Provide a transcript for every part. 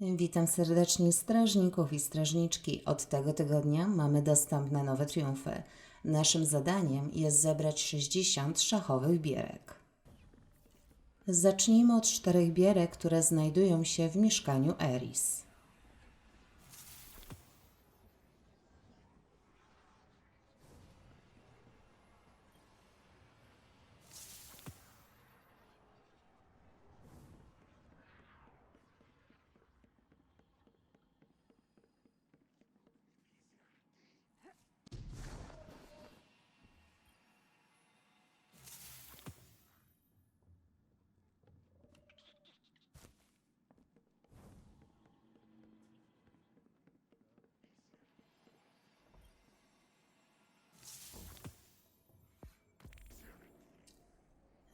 Witam serdecznie strażników i strażniczki. Od tego tygodnia mamy dostępne nowe triumfy. Naszym zadaniem jest zebrać 60 szachowych bierek. Zacznijmy od czterech bierek, które znajdują się w mieszkaniu Eris.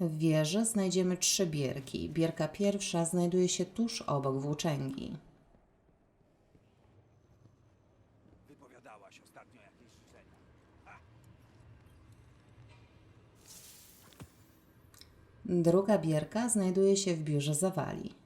W wieży znajdziemy trzy bierki. Bierka pierwsza znajduje się tuż obok włóczęgi. Wypowiadałaś ostatnio jakieś życzenia. Druga bierka znajduje się w biurze zawali.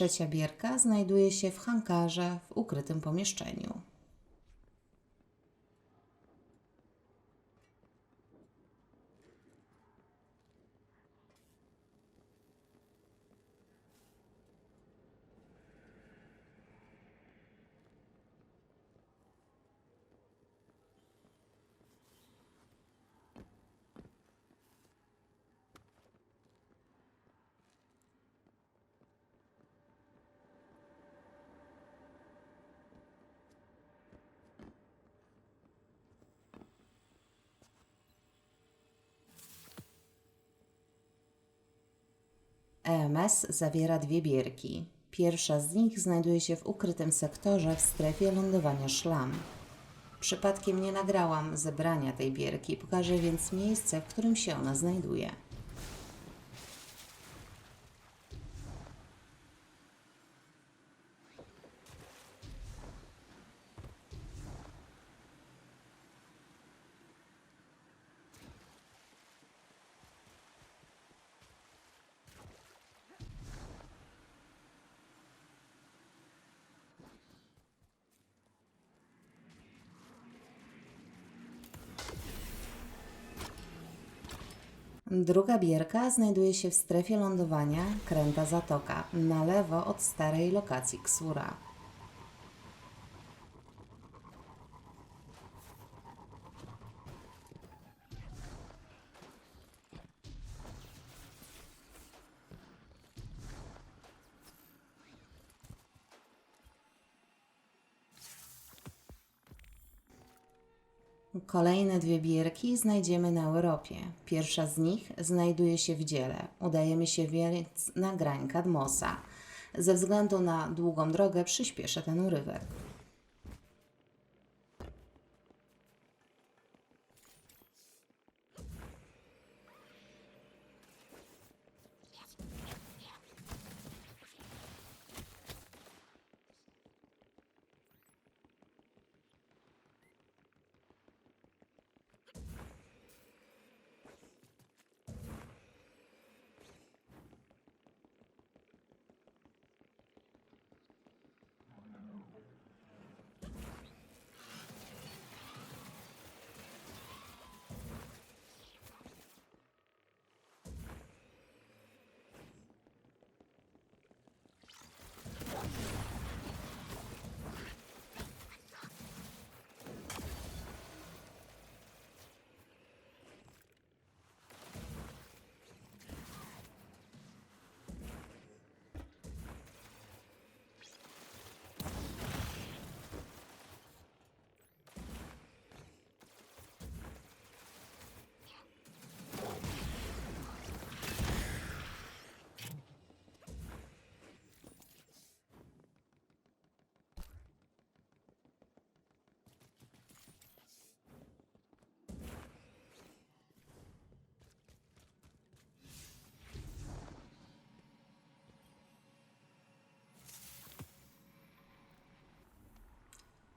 Trzecia bierka znajduje się w hankarze w ukrytym pomieszczeniu. EMS zawiera dwie bierki. Pierwsza z nich znajduje się w ukrytym sektorze w strefie lądowania szlam. Przypadkiem nie nagrałam zebrania tej bierki, pokażę więc miejsce, w którym się ona znajduje. Druga bierka znajduje się w strefie lądowania Kręta Zatoka, na lewo od starej lokacji Ksura. Kolejne dwie bierki znajdziemy na Europie. Pierwsza z nich znajduje się w dziele. Udajemy się więc na grań Kadmosa. Ze względu na długą drogę przyspieszę ten urywek.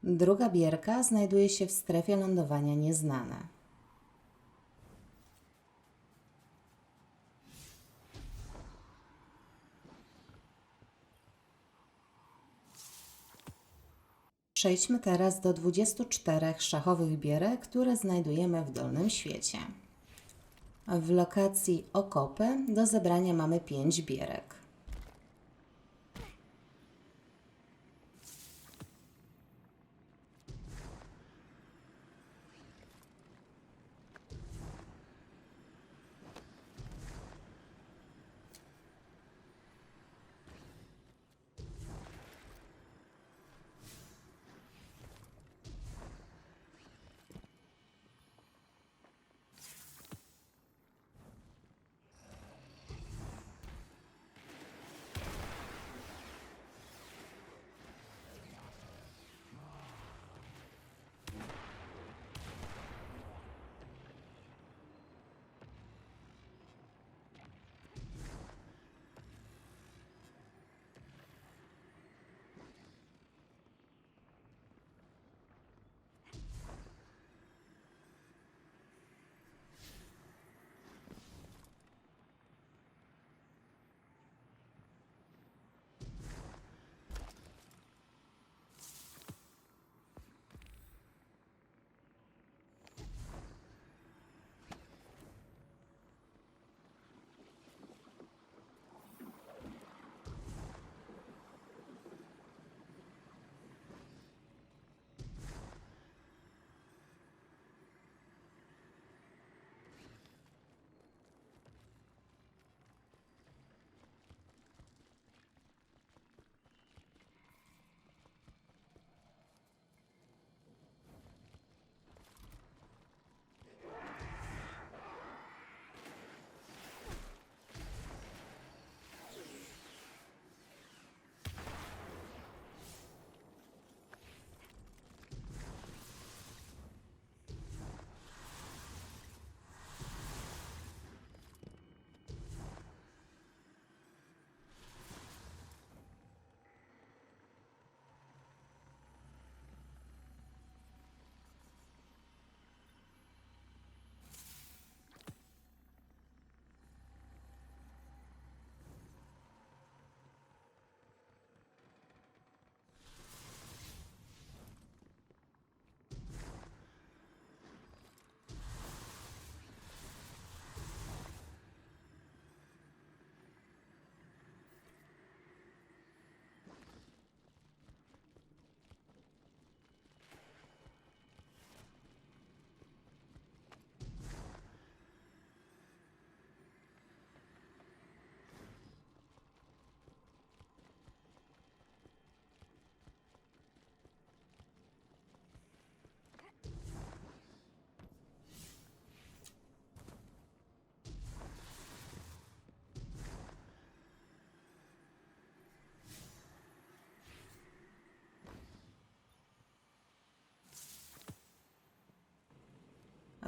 Druga bierka znajduje się w strefie lądowania nieznane. Przejdźmy teraz do 24 szachowych bierek, które znajdujemy w Dolnym Świecie. W lokacji Okopy do zebrania mamy 5 bierek.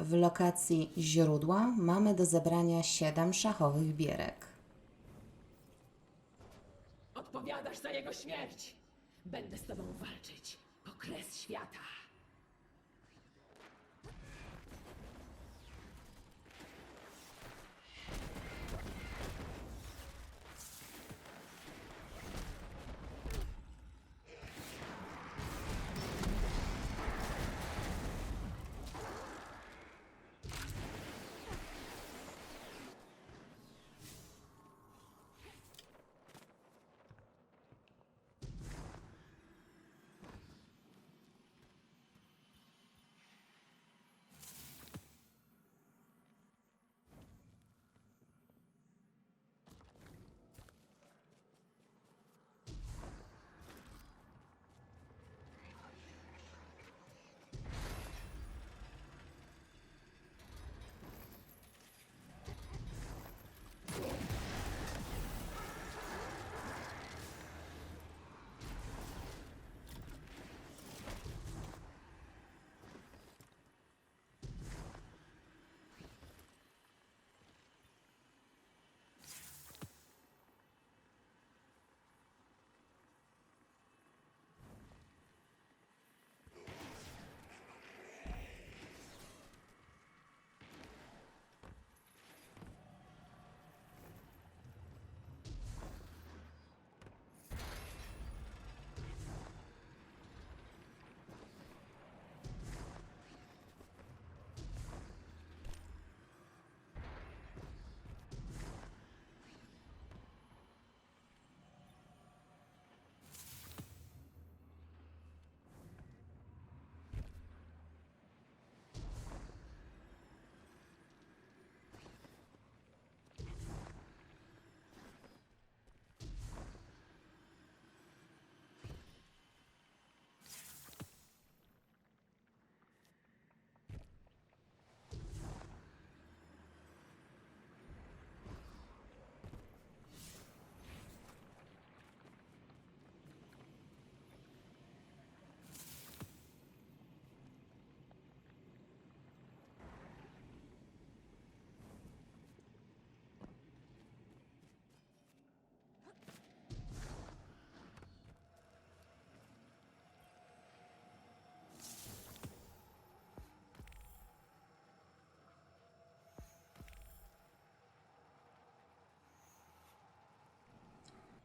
W lokacji źródła mamy do zebrania 7 szachowych bierek. Odpowiadasz za jego śmierć! Będę z tobą walczyć po kres świata.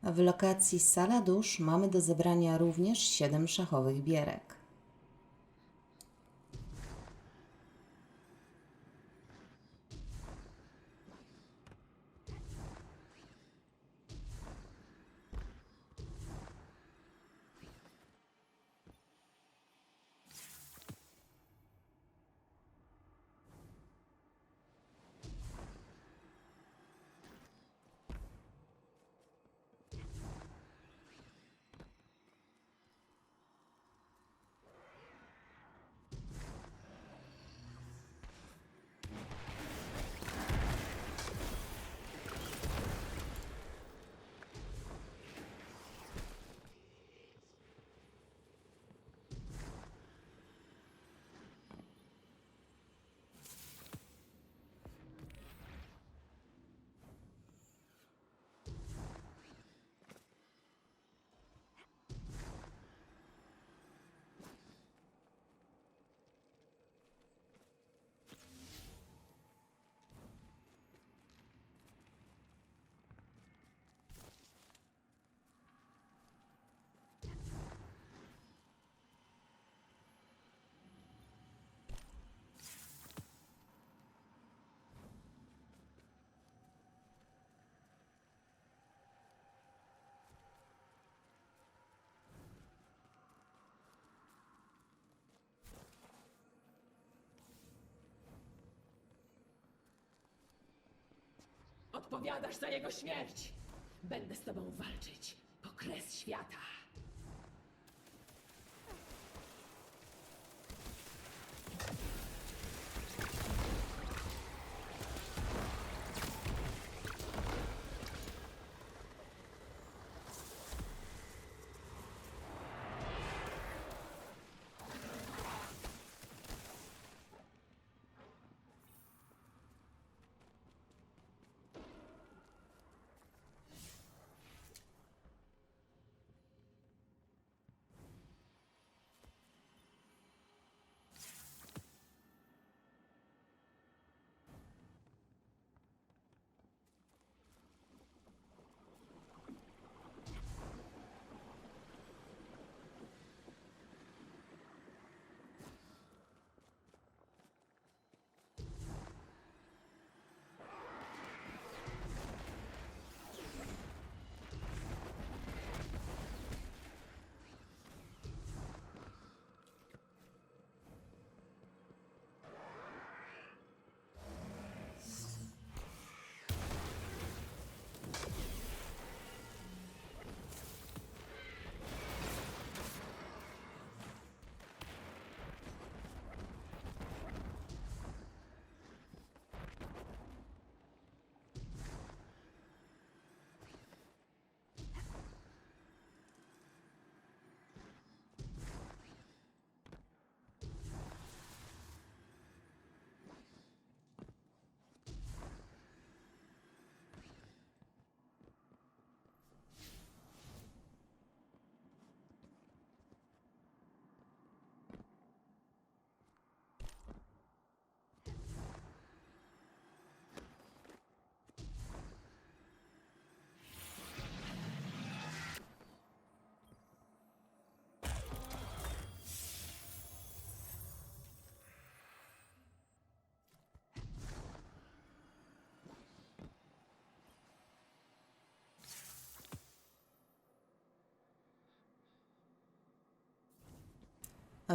W lokacji Sala Dusz mamy do zebrania również 7 szachowych bierek. Odpowiadasz za jego śmierć! Będę z tobą walczyć po kres świata!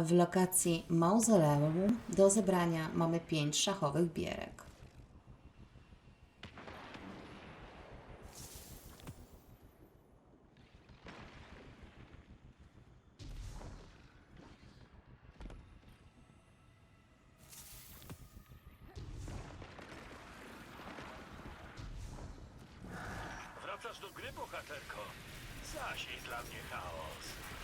W lokacji Mauzoleum do zebrania mamy 5 szachowych bierek. Wracasz do gry, bohaterko? Zasiej dla mnie chaos.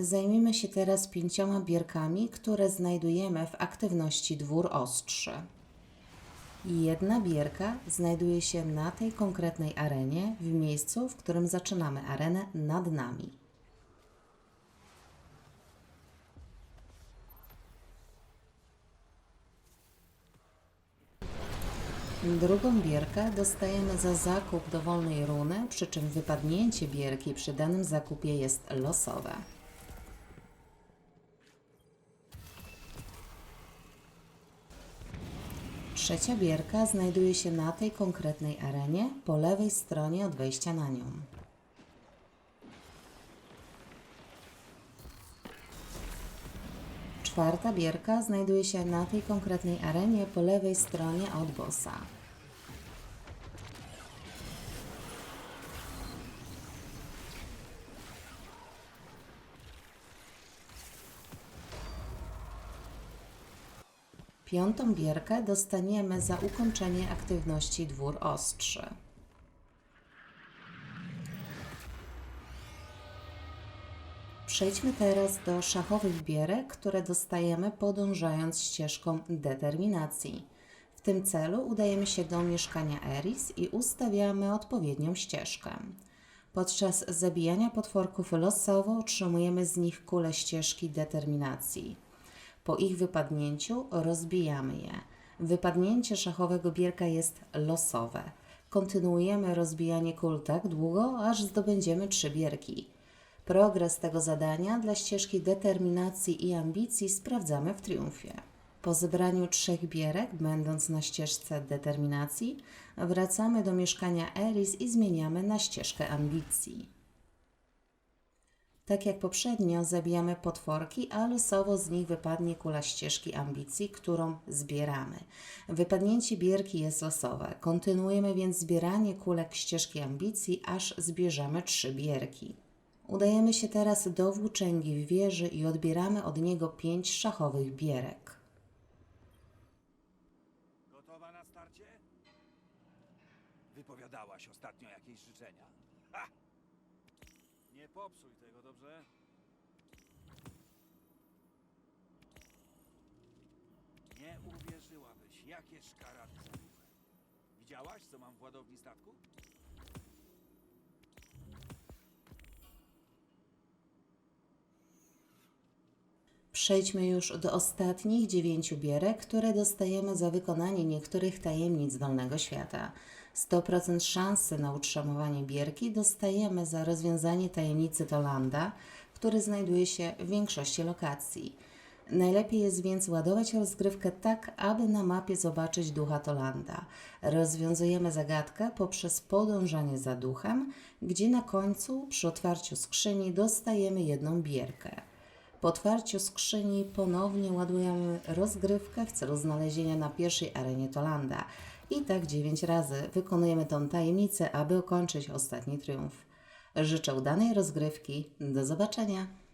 Zajmijmy się teraz pięcioma bierkami, które znajdujemy w aktywności Dwór Ostrzy. Jedna bierka znajduje się na tej konkretnej arenie, w miejscu, w którym zaczynamy arenę nad nami. Drugą bierkę dostajemy za zakup dowolnej runy, przy czym wypadnięcie bierki przy danym zakupie jest losowe. Trzecia bierka znajduje się na tej konkretnej arenie, po lewej stronie od wejścia na nią. Czwarta bierka znajduje się na tej konkretnej arenie, po lewej stronie od bossa. Piątą bierkę dostaniemy za ukończenie aktywności Dwór Ostrzy. Przejdźmy teraz do szachowych bierek, które dostajemy podążając ścieżką determinacji. W tym celu udajemy się do mieszkania Eris i ustawiamy odpowiednią ścieżkę. Podczas zabijania potworków losowo otrzymujemy z nich kule ścieżki determinacji. Po ich wypadnięciu rozbijamy je. Wypadnięcie szachowego bierka jest losowe. Kontynuujemy rozbijanie kul tak długo, aż zdobędziemy trzy bierki. Progres tego zadania dla ścieżki determinacji i ambicji sprawdzamy w triumfie. Po zebraniu trzech bierek, będąc na ścieżce determinacji, wracamy do mieszkania Eris i zmieniamy na ścieżkę ambicji. Tak jak poprzednio, zabijamy potworki, a losowo z nich wypadnie kula ścieżki ambicji, którą zbieramy. Wypadnięcie bierki jest losowe. Kontynuujemy więc zbieranie kulek ścieżki ambicji, aż zbierzemy trzy bierki. Udajemy się teraz do włóczęgi w wieży i odbieramy od niego pięć szachowych bierek. Gotowa na starcie? Wypowiadałaś ostatnio jakieś życzenia. Ha! Popsuj tego, dobrze? Nie uwierzyłabyś, jakie szkarady. Widziałaś, co mam w ładowni statku? Przejdźmy już do ostatnich dziewięciu bierek, które dostajemy za wykonanie niektórych tajemnic Dolnego Świata. 100% szansy na utrzymywanie bierki dostajemy za rozwiązanie tajemnicy Tolanda, który znajduje się w większości lokacji. Najlepiej jest więc ładować rozgrywkę tak, aby na mapie zobaczyć ducha Tolanda. Rozwiązujemy zagadkę poprzez podążanie za duchem, gdzie na końcu, przy otwarciu skrzyni, dostajemy jedną bierkę. Po otwarciu skrzyni ponownie ładujemy rozgrywkę w celu znalezienia na pierwszej arenie Tolanda. I tak dziewięć razy wykonujemy tą tajemnicę, aby ukończyć ostatni triumf. Życzę udanej rozgrywki. Do zobaczenia!